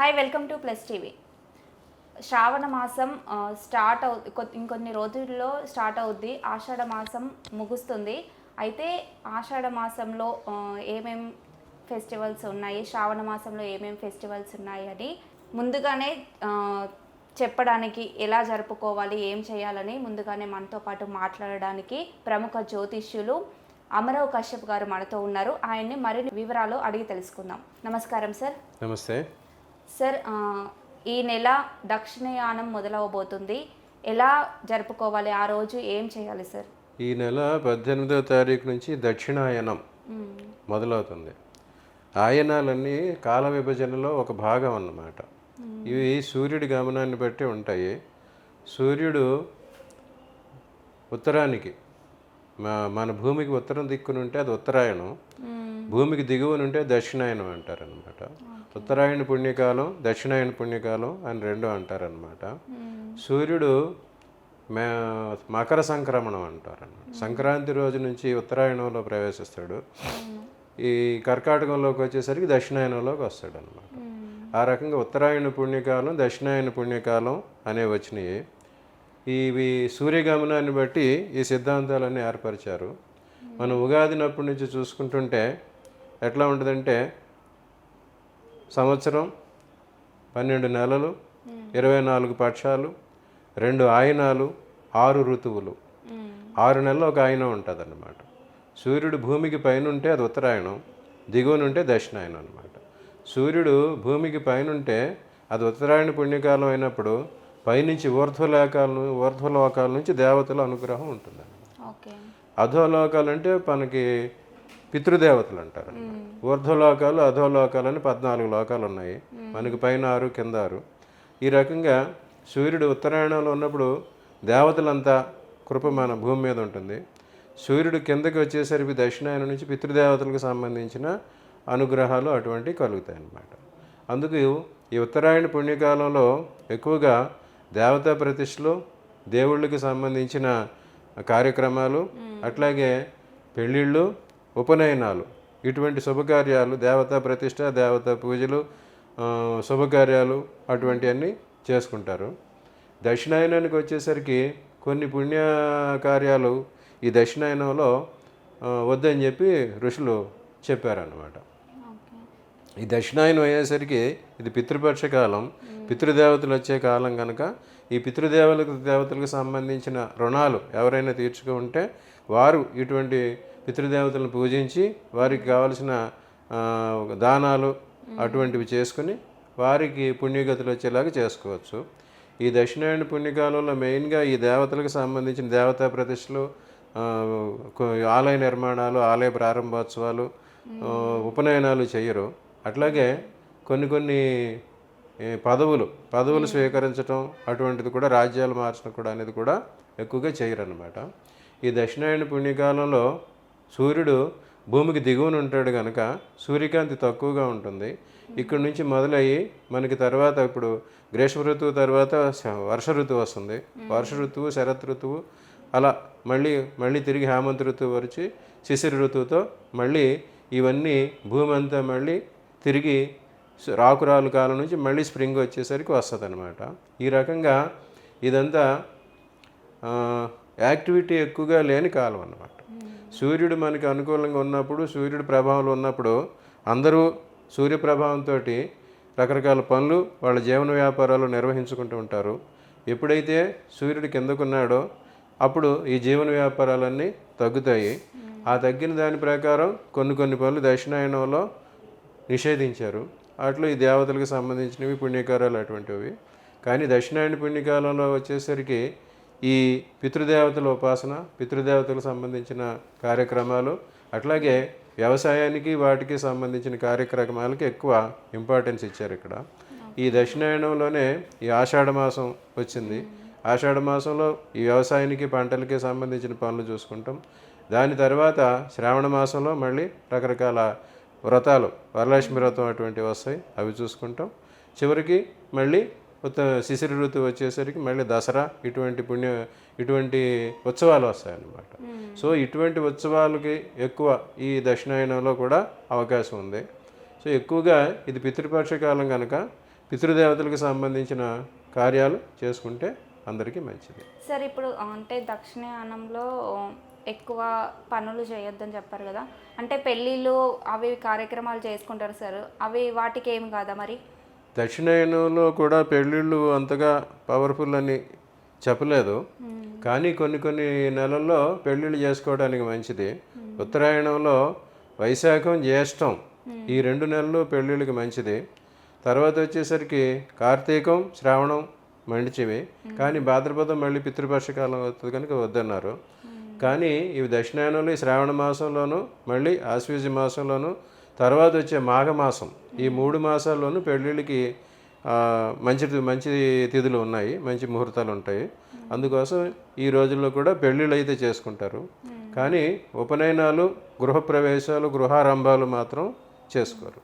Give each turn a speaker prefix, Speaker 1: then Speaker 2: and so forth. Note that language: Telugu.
Speaker 1: Hi welcome to plus TV శ్రావణ మాసం స్టార్ట్ అవు కొ- ఇంకొన్ని రోజుల్లో స్టార్ట్ అవుద్ది. ఆషాఢ మాసం ముగుస్తుంది. అయితే ఆషాఢ మాసంలో ఏమేం ఫెస్టివల్స్ ఉన్నాయి? శ్రావణ మాసంలో ఏమేం ఫెస్టివల్స్ ఉన్నాయి అని ముందుగానే చెప్పడానికి ఎలా జరుపుకోవాలి ఏం చేయాలని ముందుగానే మనతో పాటు మాట్లాడడానికి ప్రముఖ జ్యోతిష్యులు అమరవ్ కశ్యప్ గారు మనతో ఉన్నారు. ఆయన్ని మరిన్ని వివరాలు అడిగి తెలుసుకుందాం. నమస్కారం సార్.
Speaker 2: నమస్తే.
Speaker 1: సార్ ఈ నెల దక్షిణయానం మొదలవబోతుంది. ఎలా జరుపుకోవాలి? ఆ రోజు ఏం చేయాలి సార్?
Speaker 2: ఈ నెల పద్దెనిమిదవ తారీఖు నుంచి దక్షిణాయనం మొదలవుతుంది. ఆయనాలన్నీ కాల విభజనలో ఒక భాగం అన్నమాట. ఇవి సూర్యుడి గమనాన్ని బట్టి ఉంటాయి. సూర్యుడు ఉత్తరానికి మన భూమికి ఉత్తరం దిక్కున ఉంటే అది ఉత్తరాయణం. భూమికి దిగువన ఉంటే దక్షిణాయనం అంటారనమాట ఉత్తరాయణ పుణ్యకాలం దక్షిణాయన పుణ్యకాలం అని రెండు అంటారనమాట సూర్యుడు మే మకర సంక్రమణం అంటారన్నమాట. సంక్రాంతి రోజు నుంచి ఉత్తరాయణంలో ప్రవేశిస్తాడు. ఈ కర్కాటకంలోకి వచ్చేసరికి దక్షిణాయనంలోకి వస్తాడు అనమాట ఆ రకంగా ఉత్తరాయణ పుణ్యకాలం దక్షిణాయన పుణ్యకాలం అనేవి వచ్చినాయి. ఇవి సూర్యగమనాన్ని బట్టి ఈ సిద్ధాంతాలన్నీ ఏర్పరిచారు. మనం ఉగాదినప్పటి నుంచి చూసుకుంటుంటే ఎట్లా ఉంటుందంటే సంవత్సరం పన్నెండు నెలలు ఇరవై నాలుగు పక్షాలు రెండు ఆయనాలు ఆరు ఋతువులు. ఆరు నెలలు ఒక ఆయనం ఉంటుంది అన్నమాట సూర్యుడు భూమికి పైన ఉంటే అది ఉత్తరాయణం దిగువన ఉంటే దక్షిణాయనం అనమాట సూర్యుడు భూమికి పైన ఉంటే అది ఉత్తరాయణ పుణ్యకాలం అయినప్పుడు పైనుంచి ఊర్ధ్వలోకాల ఊర్ధ్వలోకాల నుంచి దేవతల అనుగ్రహం ఉంటుంది అధోలోకాలు అంటే మనకి పితృదేవతలు అంటారు. ఊర్ధ్వలోకాలు అధోలోకాలు అని పద్నాలుగు లోకాలు ఉన్నాయి. మనకి పైన ఆరు కింద ఆరు ఈ రకంగా సూర్యుడు ఉత్తరాయణంలో ఉన్నప్పుడు దేవతలంతా కృప మన భూమి మీద ఉంటుంది. సూర్యుడు కిందకి వచ్చేసరికి దక్షిణాయనం నుంచి పితృదేవతలకు సంబంధించిన అనుగ్రహాలు అటువంటివి కలుగుతాయి అన్నమాట అందుకు ఈ ఉత్తరాయణ పుణ్యకాలంలో ఎక్కువగా దేవతా ప్రతిష్టలు దేవుళ్ళకి సంబంధించిన కార్యక్రమాలు అట్లాగే పెళ్ళిళ్ళు ఉపనయనాలు. ఇటువంటి శుభకార్యాలు దేవతా ప్రతిష్ట దేవతా పూజలు శుభకార్యాలు అటువంటివన్నీ చేసుకుంటారు. దక్షిణాయనానికి వచ్చేసరికి కొన్ని పుణ్య కార్యాలు ఈ దక్షిణాయనంలో వద్దని చెప్పి ఋషులు చెప్పారన్నమాట.
Speaker 1: ఓకే.
Speaker 2: ఈ దక్షిణాయనం అయ్యేసరికి ఇది పితృపక్ష కాలం. పితృదేవతలు వచ్చే కాలం కనుక ఈ పితృదేవతలకు దేవతలకు సంబంధించిన రుణాలు ఎవరైనా తీర్చుకుంటే వారు ఇటువంటి పితృదేవతలను పూజించి వారికి కావలసిన దానాలు అటువంటివి చేసుకుని వారికి పుణ్యగతులు వచ్చేలాగా చేసుకోవచ్చు. ఈ దక్షిణాయన పుణ్యకాలంలో మెయిన్గా ఈ దేవతలకు సంబంధించిన దేవతా ప్రతిష్టలు ఆలయ నిర్మాణాలు ఆలయ ప్రారంభోత్సవాలు ఉపనయనాలు చేయరు. అట్లాగే కొన్ని కొన్ని పదవులు పదవులు స్వీకరించడం అటువంటిది కూడా రాజ్యాలు మార్చడం కూడా అనేది కూడా ఎక్కువగా చేయరు అనమాట ఈ దక్షిణాయన పుణ్యకాలంలో సూర్యుడు భూమికి దిగువన ఉంటాడు కనుక సూర్యకాంతి తక్కువగా ఉంటుంది. ఇక్కడి నుంచి మొదలయ్యి మనకి తర్వాత ఇప్పుడు గ్రీష్మ ఋతువు తర్వాత వర్ష ఋతువు వస్తుంది. వర్ష ఋతువు శరత్ ఋతువు అలా మళ్ళీ మళ్ళీ తిరిగి హేమంత ఋతువు వచ్చి శిశిర ఋతువుతో మళ్ళీ ఇవన్నీ భూమి అంతా మళ్ళీ తిరిగి రాకురాలు కాలం నుంచి మళ్ళీ స్ప్రింగ్ వచ్చేసరికి వస్తుంది అనమాట ఈ రకంగా ఇదంతా యాక్టివిటీ ఎక్కువగా లేని కాలం అన్నమాట. సూర్యుడు మనకి అనుకూలంగా ఉన్నప్పుడు సూర్యుడు ప్రభావంలో ఉన్నప్పుడు అందరూ సూర్య ప్రభావంతో రకరకాల పనులు వాళ్ళ జీవన వ్యాపారాలు నిర్వహించుకుంటూ ఉంటారు. ఎప్పుడైతే సూర్యుడు కిందకున్నాడో అప్పుడు ఈ జీవన వ్యాపారాలన్నీ తగ్గుతాయి. ఆ తగ్గిన దాని ప్రకారం కొన్ని కొన్ని పనులు దక్షిణాయనంలో నిషేధించారు. అట్లా ఈ దేవతలకు సంబంధించినవి పుణ్యకారాలు అటువంటివి. కానీ దక్షిణాయన పుణ్యకాలంలో వచ్చేసరికి ఈ పితృదేవతల ఉపాసన పితృదేవతలకు సంబంధించిన కార్యక్రమాలు అట్లాగే వ్యవసాయానికి వాటికి సంబంధించిన కార్యక్రమాలకి ఎక్కువ ఇంపార్టెన్స్ ఇచ్చారు ఇక్కడ. ఈ దక్షిణాయనంలోనే ఈ ఆషాఢ మాసం వచ్చింది. ఆషాఢ మాసంలో ఈ వ్యవసాయానికి పంటలకి సంబంధించిన పనులు చూసుకుంటాం. దాని తర్వాత శ్రావణ మాసంలో మళ్ళీ రకరకాల వ్రతాలు వరలక్ష్మి వ్రతం అటువంటివి వస్తాయి. అవి చూసుకుంటాం. చివరికి మళ్ళీ శిశిర ఋతువు వచ్చేసరికి మళ్ళీ దసరా ఇటువంటి పుణ్య ఇటువంటి ఉత్సవాలు వస్తాయన్నమాట. సో ఇటువంటి ఉత్సవాలకి ఎక్కువ ఈ దక్షిణాయనంలో కూడా అవకాశం ఉంది. సో ఎక్కువగా ఇది పితృపక్ష కాలం కనుక పితృదేవతలకు సంబంధించిన కార్యాలు చేసుకుంటే అందరికీ మంచిది.
Speaker 1: సార్ ఇప్పుడు అంటే దక్షిణాయనంలో ఎక్కువ పనులు చేయొద్దని చెప్పారు కదా. అంటే పెళ్ళిళ్ళు అవి కార్యక్రమాలు చేసుకుంటారు సార్. అవి వాటికి ఏమి కాదా మరి?
Speaker 2: దక్షిణాయనంలో కూడా పెళ్ళిళ్ళు అంతగా పవర్ఫుల్ అని చెప్పలేదు. కానీ కొన్ని కొన్ని నెలల్లో పెళ్ళిళ్ళు చేసుకోవడానికి మంచిది. ఉత్తరాయణంలో వైశాఖం జ్యేష్టం ఈ రెండు నెలలు పెళ్ళిళ్ళకి మంచిది. తర్వాత వచ్చేసరికి కార్తీకం శ్రావణం మండిచివి. కానీ భాద్రపదం మళ్ళీ పితృపక్షకాలం అవుతుంది కనుక వద్దన్నారు. కానీ ఇవి దక్షిణాయనంలో ఈ శ్రావణ మాసంలోను మళ్ళీ ఆశ్వీజ మాసంలోను తర్వాత వచ్చే మాఘమాసం. ఈ మూడు మాసాల్లోనూ పెళ్ళిళ్ళకి మంచి మంచి తిథులు ఉన్నాయి మంచి ముహూర్తాలు ఉంటాయి. అందుకోసం ఈ రోజుల్లో కూడా పెళ్ళిళ్ళు అయితే చేసుకుంటారు. కానీ ఉపనయనాలు గృహప్రవేశాలు గృహారంభాలు మాత్రం చేసుకోరు.